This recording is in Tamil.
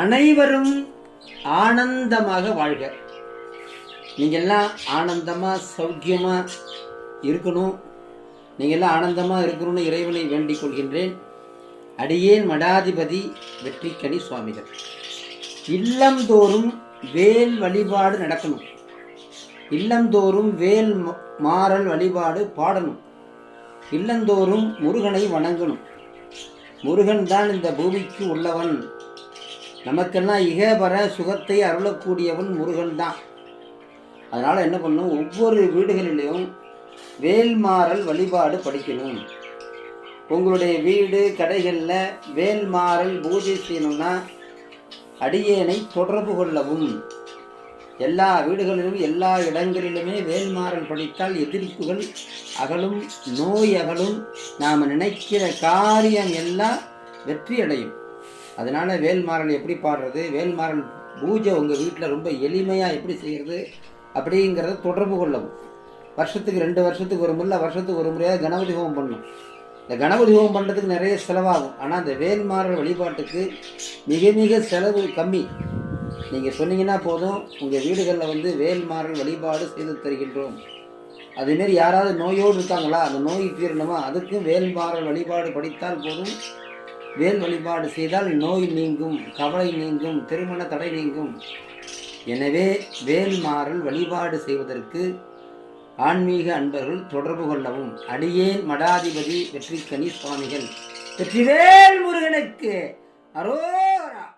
அனைவரும் ஆனந்தமாக வாழ்க. நீங்கள்லாம் ஆனந்தமாக சௌக்கியமாக இருக்கணும். நீங்கள்லாம் எல்லாம் இருக்கணும்னு இறைவனை வேண்டிக் கொள்கின்றேன். அடியேன் மடாதிபதி வெற்றிக்கனி சுவாமிகள். இல்லந்தோறும் வேல் வழிபாடு நடக்கணும். இல்லந்தோறும் வேல் மாறல் வழிபாடு பாடணும். இல்லந்தோறும் முருகனை வணங்கணும். முருகன் தான் இந்த பூமிக்கு உள்ளவன். நமக்கெல்லாம் இகபர சுகத்தை அருளக்கூடியவன் முருகன் தான். அதனால் என்ன பண்ணும்? ஒவ்வொரு வீடுகளிலையும் வேல்மாறல் வழிபாடு படிக்கணும். உங்களுடைய வீடு கடைகளில் வேல்மாறல் பூஜை செய்யணும்னா அடியேனை தொடர்பு கொள்ளவும். எல்லா வீடுகளிலும் எல்லா இடங்களிலுமே வேல்மாறல் படித்தால் எதிர்ப்புகள் அகலும் நோய் அகலும். நாம் நினைக்கிற காரியம் எல்லாம் வெற்றி அடையும் அதனால் வேல்மாறன் எப்படி பாடுறது? வேல்மாறன் பூஜை உங்கள் வீட்டில் ரொம்ப எளிமையாக எப்படி செய்கிறது அப்படிங்கிறத தொடர்பு கொள்ளவும். வருஷத்துக்கு ரெண்டு வருஷத்துக்கு ஒரு முறை வருஷத்துக்கு ஒரு முறையாக கணபதி ஹோமம் பண்ணணும். இந்த கணபதி ஹோமம் பண்ணுறதுக்கு நிறைய செலவாகும். ஆனால் இந்த வேல்மாறன் வழிபாட்டுக்கு மிக மிக செலவு கம்மி. நீங்கள் சொன்னீங்கன்னா போதும் உங்கள் வீடுகளில் வந்து வேல்மாறல் வழிபாடு செய்து தருகின்றோம். அதேமாரி யாராவது நோயோடு இருக்காங்களா? அந்த நோய் தீரணுமா? அதுக்கும் வேல்மாறல் வழிபாடு படித்தால் போதும். வேல் வழிபாடு செய்தால் நோய் நீங்கும் கவலை நீங்கும் திருமண தடை நீங்கும். எனவே வேல்மாறல் வழிபாடு செய்வதற்கு ஆன்மீக அன்பர்கள் தொடர்பு கொள்ளவும். அடியேன் மடாதிபதி வெற்றிக்கனி சுவாமிகள். வெற்றிவேல் முருகனுக்கு. அரோரா!